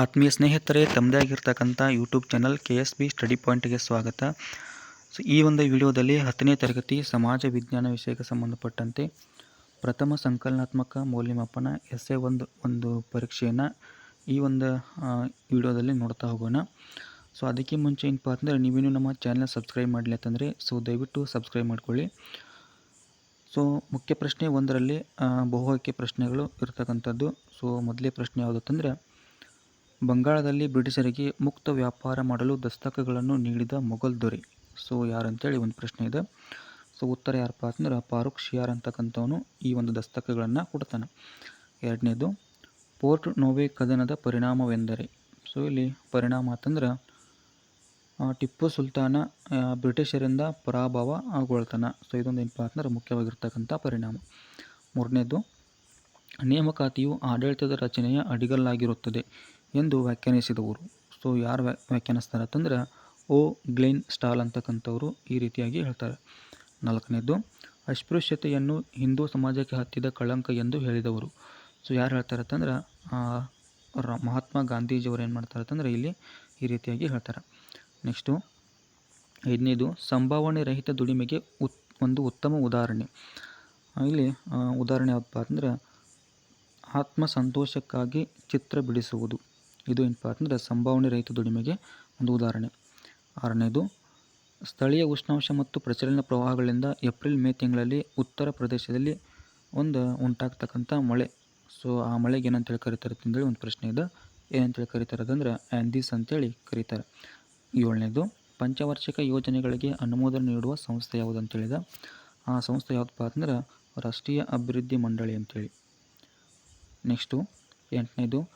ಆತ್ಮೀಯ ಸ್ನೇಹಿತರೆ ತಮ್ಮದೇ ಆಗಿರ್ತಕ್ಕಂಥ YouTube channel K S B study ಪಾಯಿಂಟ್ಗೆ ಸ್ವಾಗತ. ಸೊ, ಈ ಒಂದು ವಿಡಿಯೋದಲ್ಲಿ ಹತ್ತನೇ ತರಗತಿ ಸಮಾಜ ವಿಜ್ಞಾನ ವಿಷಯಕ್ಕೆ ಸಂಬಂಧಪಟ್ಟಂತೆ ಪ್ರಥಮ ಸಂಕಲನಾತ್ಮಕ ಮೌಲ್ಯಮಾಪನ ಎಸ್ ಎ ಒಂದು ಒಂದು ಪರೀಕ್ಷೆಯನ್ನು ಈ ಒಂದು ವಿಡಿಯೋದಲ್ಲಿ ನೋಡ್ತಾ ಹೋಗೋಣ. ಸೊ, ಅದಕ್ಕೆ ಮುಂಚೆ ಏನಪ್ಪ ಅಂದರೆ ನೀವೇನು ನಮ್ಮ ಚಾನಲ್ ಸಬ್ಸ್ಕ್ರೈಬ್ ಮಾಡಲಿ ಅಂತಂದರೆ, ಸೊ, ದಯವಿಟ್ಟು ಸಬ್ಸ್ಕ್ರೈಬ್ ಮಾಡ್ಕೊಳ್ಳಿ. ಸೊ, ಮುಖ್ಯ ಪ್ರಶ್ನೆ ಒಂದರಲ್ಲಿ ಬಹು ಪ್ರಶ್ನೆಗಳು ಇರ್ತಕ್ಕಂಥದ್ದು. ಸೊ, ಮೊದಲೇ ಪ್ರಶ್ನೆ ಯಾವುದಂತಂದರೆ ಬಂಗಾಳದಲ್ಲಿ ಬ್ರಿಟಿಷರಿಗೆ ಮುಕ್ತ ವ್ಯಾಪಾರ ಮಾಡಲು ದಸ್ತಕಗಳನ್ನು ನೀಡಿದ ಮೊಘಲ್ ದೊರೆ. ಸೊ, ಯಾರಂತೇಳಿ ಒಂದು ಪ್ರಶ್ನೆ ಇದೆ. ಸೊ, ಉತ್ತರ ಯಾರಪ್ಪ ಅಂತಂದ್ರೆ ಫಾರೂಕ್ ಶಿಯಾರ್ ಅಂತಕ್ಕಂಥವನು ಈ ಒಂದು ದಸ್ತಕಗಳನ್ನು ಕೊಡ್ತಾನೆ. ಎರಡನೇದು, ಪೋರ್ಟ್ ನೋವೆ ಕದನದ ಪರಿಣಾಮವೆಂದರೆ? ಸೊ, ಇಲ್ಲಿ ಪರಿಣಾಮ ಅಂತಂದ್ರೆ ಟಿಪ್ಪು ಸುಲ್ತಾನ ಬ್ರಿಟಿಷರಿಂದ ಪರಾಭವ ಆಗೊಳ್ತಾನೆ. ಸೊ, ಇದೊಂದು ಏನಪ್ಪ ಅಂತಂದ್ರೆ ಮುಖ್ಯವಾಗಿರ್ತಕ್ಕಂಥ ಪರಿಣಾಮ. ಮೂರನೇದು, ನೇಮಕಾತಿಯು ಆಡಳಿತದ ರಚನೆಯ ಅಡಿಗಲ್ಲಾಗಿರುತ್ತದೆ. ಎಂದು ವ್ಯಾಖ್ಯಾನಿಸಿದವರು. ಸೊ ಯಾರು ವ್ಯಾ, ವ್ಯಾಖ್ಯಾನಿಸ್ತಾರೆ ಅಂತಂದ್ರೆ, ಓ ಗ್ಲೇನ್ ಸ್ಟಾಲ್ ಅಂತಕ್ಕಂಥವ್ರು ಈ ರೀತಿಯಾಗಿ ಹೇಳ್ತಾರೆ. ನಾಲ್ಕನೇದು ಅಸ್ಪೃಶ್ಯತೆಯನ್ನು ಹಿಂದೂ ಸಮಾಜಕ್ಕೆ ಹತ್ತಿದ ಕಳಂಕ ಎಂದು ಹೇಳಿದವರು. ಸೊ ಯಾರು ಹೇಳ್ತಾರೆ ಅಂತಂದ್ರೆ ಮಹಾತ್ಮ ಗಾಂಧೀಜಿಯವರು ಏನು ಮಾಡ್ತಾರೆ ಅಂತಂದ್ರೆ, ಇಲ್ಲಿ ಈ ರೀತಿಯಾಗಿ ಹೇಳ್ತಾರೆ. ನೆಕ್ಸ್ಟು, ಐದನೇದು, ಸಂಭಾವನೆ ರಹಿತ ದುಡಿಮೆಗೆ ಉತ್, ಒಂದು ಉತ್ತಮ ಉದಾಹರಣೆ. ಇಲ್ಲಿ ಉದಾಹರಣೆ ಯಾವಪ್ಪ ಅಂದರೆ ಆತ್ಮ ಸಂತೋಷಕ್ಕಾಗಿ ಚಿತ್ರ ಬಿಡಿಸುವುದು. ಇದು ಅಂತಂದ್ರೆ ಸಂಭಾವನೆ ರಹಿತ ದುಡಿಮೆಗೆ ಒಂದು ಉದಾಹರಣೆ. ಆರನೇದು, ಸ್ಥಳೀಯ ಉಷ್ಣಾಂಶ ಮತ್ತು ಪ್ರಚಲನ ಪ್ರವಾಹಗಳಿಂದ ಏಪ್ರಿಲ್ ಮೇ ತಿಂಗಳಲ್ಲಿ ಉತ್ತರ ಪ್ರದೇಶದಲ್ಲಿ ಒಂದು ಉಂಟಾಗ್ತಕ್ಕಂಥ ಮಳೆ. ಸೊ ಆ ಮಳೆಗೆ ಏನಂತೇಳಿ ಕರೀತಾರೆ ಅಂತಂದೇಳಿ ಒಂದು ಪ್ರಶ್ನೆ ಇದೆ. ಏನಂತೇಳಿ ಕರೀತಾರೆ ಅದಂದ್ರೆ ಆ್ಯಂದೀಸ್ ಅಂತೇಳಿ ಕರೀತಾರೆ. ಏಳನೇದು, ಪಂಚವಾರ್ಷಿಕ ಯೋಜನೆಗಳಿಗೆ ಅನುಮೋದನೆ ನೀಡುವ ಸಂಸ್ಥೆ ಯಾವುದು ಅಂತೇಳಿದ ಆ ಸಂಸ್ಥೆ ಯಾವುದಪ್ಪ ಅಂತಂದ್ರೆ ರಾಷ್ಟ್ರೀಯ ಅಭಿವೃದ್ಧಿ ಮಂಡಳಿ ಅಂತೇಳಿ ನೆಕ್ಸ್ಟು ಎಂಟನೇದು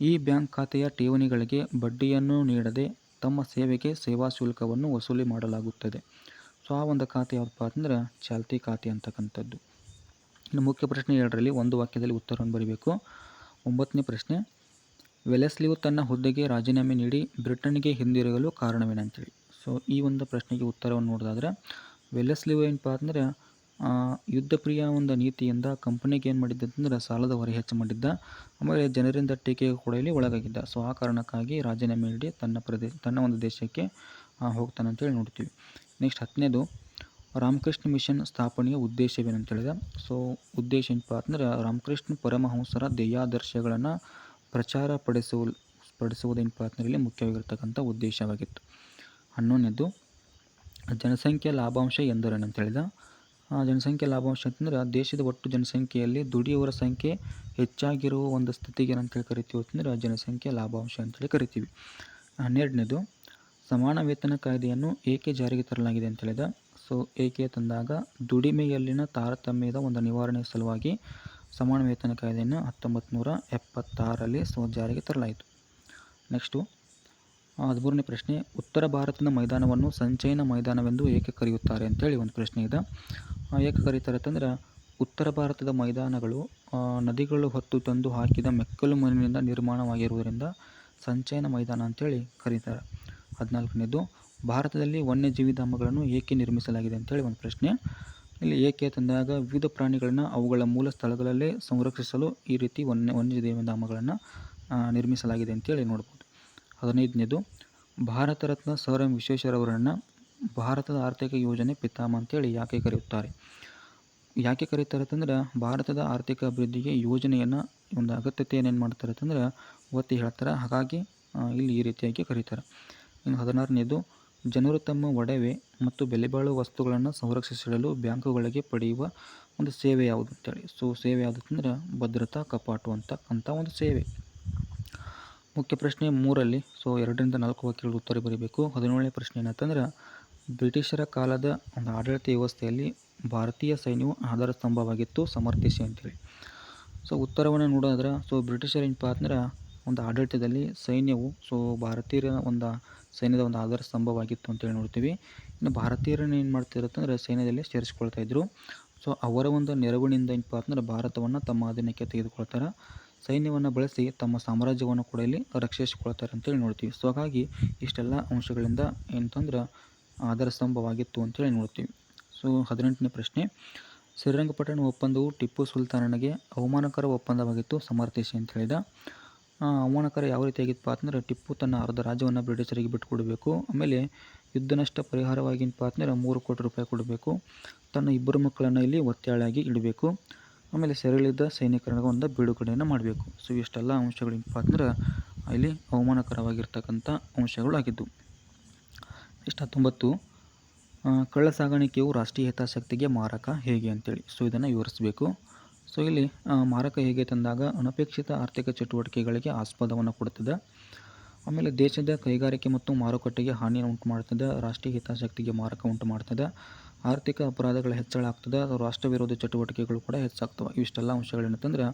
ಈ ಬ್ಯಾಂಕ್ ಖಾತೆಯ ಠೇವಣಿಗಳಿಗೆ ಬಡ್ಡಿಯನ್ನು ನೀಡದೆ ತಮ್ಮ ಸೇವೆಗೆ ಸೇವಾ ಶುಲ್ಕವನ್ನು ವಸೂಲಿ ಮಾಡಲಾಗುತ್ತದೆ. ಸೊ, ಆ ಒಂದು ಖಾತೆ ಯಾವಪ್ಪ ಅಂತಂದ್ರೆ ಚಾಲ್ತಿ ಖಾತೆ ಅಂತಕ್ಕಂಥದ್ದು. ಇನ್ನು ಮುಖ್ಯ ಪ್ರಶ್ನೆ ಎರಡರಲ್ಲಿ ಒಂದು ವಾಕ್ಯದಲ್ಲಿ ಉತ್ತರವನ್ನು ಬರೀಬೇಕು. ಒಂಬತ್ತನೇ ಪ್ರಶ್ನೆ, ವೆಲೆಸ್ಲಿಯು ತನ್ನ ಹುದ್ದೆಗೆ ರಾಜೀನಾಮೆ ನೀಡಿ ಬ್ರಿಟನ್ಗೆ ಹಿಂದಿರುಗಲು ಕಾರಣವೇನಂತೇಳಿ. ಸೊ, ಈ ಒಂದು ಪ್ರಶ್ನೆಗೆ ಉತ್ತರವನ್ನು ನೋಡೋದಾದ್ರೆ, ವೆಲೆಸ್ಲಿಯು ಏನಪ್ಪ ಅಂದರೆ ಯುದ್ಧ ಪ್ರಿಯ ಒಂದು ನೀತಿಯಿಂದ ಕಂಪನಿಗೆ ಏನು ಮಾಡಿದ್ದ ಅಂತಂದ್ರೆ ಸಾಲದ ಹೊರೆ ಹೆಚ್ಚು ಮಾಡಿದ್ದ. ಆಮೇಲೆ ಜನರಿಂದ ಟೀಕೆಗೆ ಕೂಡ ಇಲ್ಲಿ ಒಳಗಾಗಿದ್ದ. ಸೊ ಆ ಕಾರಣಕ್ಕಾಗಿ ರಾಜೀನಾಮೆ ನೀಡಿ ತನ್ನ ಪ್ರದೇಶ ತನ್ನ ಒಂದು ದೇಶಕ್ಕೆ ಹೋಗ್ತಾನೆ ಅಂತೇಳಿ ನೋಡ್ತೀವಿ. ನೆಕ್ಸ್ಟ್ ಹತ್ತನೇದು, ರಾಮಕೃಷ್ಣ ಮಿಷನ್ ಸ್ಥಾಪನೆಯ ಉದ್ದೇಶವೇನಂತ ಹೇಳಿದ. ಸೊ ಉದ್ದೇಶ ಏನಪ್ಪ ಅಂತಂದ್ರೆ ರಾಮಕೃಷ್ಣ ಪರಮಹಂಸರ ದೇಯಾದರ್ಶಗಳನ್ನು ಪ್ರಚಾರ ಪಡಿಸುವ ಪಡಿಸುವುದೇನಪ್ಪ ಅಂತಂದ್ರೆ ಇಲ್ಲಿ ಮುಖ್ಯವಾಗಿರ್ತಕ್ಕಂಥ ಉದ್ದೇಶವಾಗಿತ್ತು. ಹನ್ನೊಂದನೇದು, ಜನಸಂಖ್ಯೆ ಲಾಭಾಂಶ ಎಂದರೇನು ಅಂತ ಹೇಳಿದ. ಜನಸಂಖ್ಯಾ ಲಾಭಾಂಶ ಅಂತಂದ್ರೆ ದೇಶದ ಒಟ್ಟು ಜನಸಂಖ್ಯೆಯಲ್ಲಿ ದುಡಿಯುವವರ ಸಂಖ್ಯೆ ಹೆಚ್ಚಾಗಿರುವ ಒಂದು ಸ್ಥಿತಿಗೆ ಏನಂತೇಳಿ ಕರಿತೀವಿ ಅಂತಂದ್ರೆ ಜನಸಂಖ್ಯೆ ಲಾಭಾಂಶ ಅಂತೇಳಿ ಕರಿತೀವಿ. ಹನ್ನೆರಡನೇದು, ಸಮಾನ ವೇತನ ಕಾಯ್ದೆಯನ್ನು ಏಕೆ ಜಾರಿಗೆ ತರಲಾಗಿದೆ ಅಂತ ಹೇಳಿದ ಸೊ ಏಕೆ ತಂದಾಗ ದುಡಿಮೆಯಲ್ಲಿನ ತಾರತಮ್ಯದ ಒಂದು ನಿವಾರಣೆ ಸಲುವಾಗಿ ಸಮಾನ ವೇತನ ಕಾಯ್ದೆಯನ್ನು ಹತ್ತೊಂಬತ್ತು ನೂರ ಎಪ್ಪತ್ತಾರರಲ್ಲಿ ಸೊ ಜಾರಿಗೆ ತರಲಾಯಿತು. ನೆಕ್ಸ್ಟು ಹದಿಮೂರನೇ ಪ್ರಶ್ನೆ, ಉತ್ತರ ಭಾರತದ ಮೈದಾನವನ್ನು ಸಂಚಯನ ಮೈದಾನವೆಂದು ಏಕೆ ಕರೆಯುತ್ತಾರೆ ಅಂತೇಳಿ ಒಂದು ಪ್ರಶ್ನೆ ಇದೆ. ಏಕೆ ಕರೀತಾರೆ ಅಂತಂದ್ರೆ, ಉತ್ತರ ಭಾರತದ ಮೈದಾನಗಳು ನದಿಗಳು ಹೊತ್ತು ತಂದು ಹಾಕಿದ ಮೆಕ್ಕಲು ಮಣ್ಣಿನಿಂದ ನಿರ್ಮಾಣವಾಗಿರುವುದರಿಂದ ಸಂಚಯನ ಮೈದಾನ ಅಂತೇಳಿ ಕರೀತಾರೆ. ಹದಿನಾಲ್ಕನೇದು, ಭಾರತದಲ್ಲಿ ವನ್ಯಜೀವಿಧಾಮಗಳನ್ನು ಏಕೆ ನಿರ್ಮಿಸಲಾಗಿದೆ ಅಂತೇಳಿ ಒಂದು ಪ್ರಶ್ನೆ. ಇಲ್ಲಿ ಏಕೆ ತಂದಾಗ ವಿವಿಧ ಪ್ರಾಣಿಗಳನ್ನು ಅವುಗಳ ಮೂಲ ಸ್ಥಳಗಳಲ್ಲೇ ಸಂರಕ್ಷಿಸಲು ಈ ರೀತಿ ವನ್ಯ, ವನ್ಯಜೀವಿಧಾಮಗಳನ್ನು ನಿರ್ಮಿಸಲಾಗಿದೆ ಅಂತೇಳಿ ನೋಡ್ಬೋದು. ಹದಿನೈದನೇದು ಭಾರತ ರತ್ನ ಸರ್ ಎಂ ವಿಶ್ವೇಶ್ವರವರನ್ನು ಭಾರತದ ಆರ್ಥಿಕ ಯೋಜನೆ ಪಿತಾಮ ಅಂತೇಳಿ ಯಾಕೆ ಕರೆಯುತ್ತಾರೆ? ಯಾಕೆ ಕರೀತಾರೆ ಅಂತಂದ್ರೆ, ಭಾರತದ ಆರ್ಥಿಕ ಅಭಿವೃದ್ಧಿಗೆ ಯೋಜನೆಯನ್ನು ಒಂದು ಅಗತ್ಯತೆಯನ್ನು ಏನು ಮಾಡ್ತಾರೆ ಅಂತಂದ್ರೆ, ಒತ್ತಿ ಹೇಳ್ತಾರೆ. ಹಾಗಾಗಿ ಇಲ್ಲಿ ಈ ರೀತಿಯಾಗಿ ಕರೀತಾರೆ. ಇನ್ನು ಹದಿನಾರನೇದು, ಜನರು ತಮ್ಮ ಒಡವೆ ಮತ್ತು ಬೆಲೆಬಾಳುವ ವಸ್ತುಗಳನ್ನು ಸಂರಕ್ಷಿಸಿಡಲು ಬ್ಯಾಂಕುಗಳಿಗೆ ಪಡೆಯುವ ಒಂದು ಸೇವೆ ಯಾವುದು ಅಂತೇಳಿ. ಸೊ, ಸೇವೆ ಯಾವುದು ಅಂತಂದ್ರೆ, ಭದ್ರತಾ, ಕಪಾಟು ಅಂತಕ್ಕಂಥ ಒಂದು ಸೇವೆ. ಮುಖ್ಯ ಪ್ರಶ್ನೆ ಮೂರಲ್ಲಿ, ಸೊ ಎರಡರಿಂದ ನಾಲ್ಕು ವಾಕ್ಯಗಳು ಉತ್ತರ ಬರೀಬೇಕು. ಹದಿನೇಳನೇ ಪ್ರಶ್ನೆ ಏನಂತಂದ್ರೆ, ಬ್ರಿಟಿಷರ ಕಾಲದ ಒಂದು ಆಡಳಿತ ವ್ಯವಸ್ಥೆಯಲ್ಲಿ ಭಾರತೀಯ ಸೈನ್ಯವು ಆಧಾರ ಸ್ತಂಭವಾಗಿತ್ತು, ಸಮರ್ಥಿಸಿ ಅಂತೇಳಿ. ಸೊ ಉತ್ತರವನ್ನು ನೋಡೋದಾದ್ರೆ, ಸೊ ಬ್ರಿಟಿಷರ ಏನಪ್ಪ ಅಂದ್ರೆ, ಒಂದು ಆಡಳಿತದಲ್ಲಿ ಸೈನ್ಯವು, ಸೊ ಭಾರತೀಯರ ಒಂದು ಸೈನ್ಯದ ಒಂದು ಆಧಾರ ಸ್ತಂಭವಾಗಿತ್ತು ಅಂತೇಳಿ ನೋಡ್ತೀವಿ. ಇನ್ನು ಭಾರತೀಯರನ್ನು ಏನು ಮಾಡ್ತಿರತ್ತಂದ್ರೆ, ಸೈನ್ಯದಲ್ಲಿ ಸೇರಿಸ್ಕೊಳ್ತಾ ಇದ್ರು. ಸೊ ಅವರ ಒಂದು ನೆರವಿನಿಂದ ಏನಪ್ಪ ಅಂದ್ರೆ, ಭಾರತವನ್ನು ತಮ್ಮ ಅಧೀನಕ್ಕೆ ತೆಗೆದುಕೊಳ್ತಾರೆ. ಸೈನ್ಯವನ್ನು ಬಳಸಿ ತಮ್ಮ ಸಾಮ್ರಾಜ್ಯವನ್ನು ಕೂಡ ಇಲ್ಲಿ ರಕ್ಷಿಸಿಕೊಳ್ತಾರೆ ಅಂತೇಳಿ ನೋಡ್ತೀವಿ. ಸೊ, ಹಾಗಾಗಿ ಇಷ್ಟೆಲ್ಲ ಅಂಶಗಳಿಂದ ಏನಂತಂದ್ರೆ ಆಧಾರ ಸ್ತಂಭವಾಗಿತ್ತು ಅಂತೇಳಿ ನೋಡ್ತೀವಿ. ಸೊ, ಹದಿನೆಂಟನೇ ಪ್ರಶ್ನೆ. ಶ್ರೀರಂಗಪಟ್ಟಣ ಒಪ್ಪಂದವು ಟಿಪ್ಪು ಸುಲ್ತಾನನಿಗೆ ಅವಮಾನಕರ ಒಪ್ಪಂದವಾಗಿತ್ತು, ಸಮರ್ಥಿಸಿ ಅಂತ ಹೇಳಿದ. ಅವಮಾನಕರ ಯಾವ ರೀತಿಯಾಗಿತ್ತಪ್ಪ ಅಂತಂದ್ರೆ, ಟಿಪ್ಪು ತನ್ನ ಅರ್ಧ ರಾಜ್ಯವನ್ನು ಬ್ರಿಟಿಷರಿಗೆ ಬಿಟ್ಟುಕೊಡಬೇಕು, ಆಮೇಲೆ ಯುದ್ಧ ನಷ್ಟ ಪರಿಹಾರವಾಗಿನಪ್ಪ ಅಂತಂದ್ರೆ ಮೂರು ಕೋಟಿ ರೂಪಾಯಿ ಕೊಡಬೇಕು, ತನ್ನ ಇಬ್ಬರು ಮಕ್ಕಳನ್ನು ಇಲ್ಲಿ ಒತ್ತೆಯಾಳಾಗಿ ಇಡಬೇಕು. ಆಮೇಲೆ ಸೈನಿಕರನ್ನ ಒಂದು ಬಿಡುಗಡೆಯನ್ನು ಮಾಡಬೇಕು. ಸೊ, ಇಷ್ಟೆಲ್ಲ ಅಂಶಗಳೇನಪ್ಪ ಅಂದ್ರೆ ಇಲ್ಲಿ ಅವಮಾನಕರವಾಗಿರ್ತಕ್ಕಂಥ ಅಂಶಗಳು ಆಗಿದ್ದು. ಇಷ್ಟು ಹತ್ತೊಂಬತ್ತು ಕಳ್ಳ ಸಾಗಾಣಿಕೆಯು ರಾಷ್ಟ್ರೀಯ ಹಿತಾಸಕ್ತಿಗೆ ಮಾರಕ ಹೇಗೆ ಅಂತೇಳಿ. ಸೊ, ಇದನ್ನು ವಿವರಿಸಬೇಕು. ಸೊ, ಇಲ್ಲಿ ಮಾರಕ ಹೇಗೆ ತಂದಾಗ ಅನಪೇಕ್ಷಿತ ಆರ್ಥಿಕ ಚಟುವಟಿಕೆಗಳಿಗೆ ಆಸ್ಪದವನ್ನು ಕೊಡುತ್ತದೆ ಆಮೇಲೆ ದೇಶದ ಕೈಗಾರಿಕೆ ಮತ್ತು ಮಾರುಕಟ್ಟೆಗೆ ಹಾನಿಯನ್ನು ಉಂಟು ಮಾಡ್ತದೆ ರಾಷ್ಟ್ರೀಯ ಹಿತಾಸಕ್ತಿಗೆ ಮಾರಕ ಉಂಟು ಮಾಡ್ತದೆ ಆರ್ಥಿಕ ಅಪರಾಧಗಳು ಹೆಚ್ಚಳ ಆಗ್ತದೆ ರಾಷ್ಟ್ರ ವಿರೋಧಿ ಚಟುವಟಿಕೆಗಳು ಕೂಡ ಹೆಚ್ಚಾಗ್ತವೆ. ಇವಿಷ್ಟೆಲ್ಲ ಅಂಶಗಳೇನಂತಂದ್ರೆ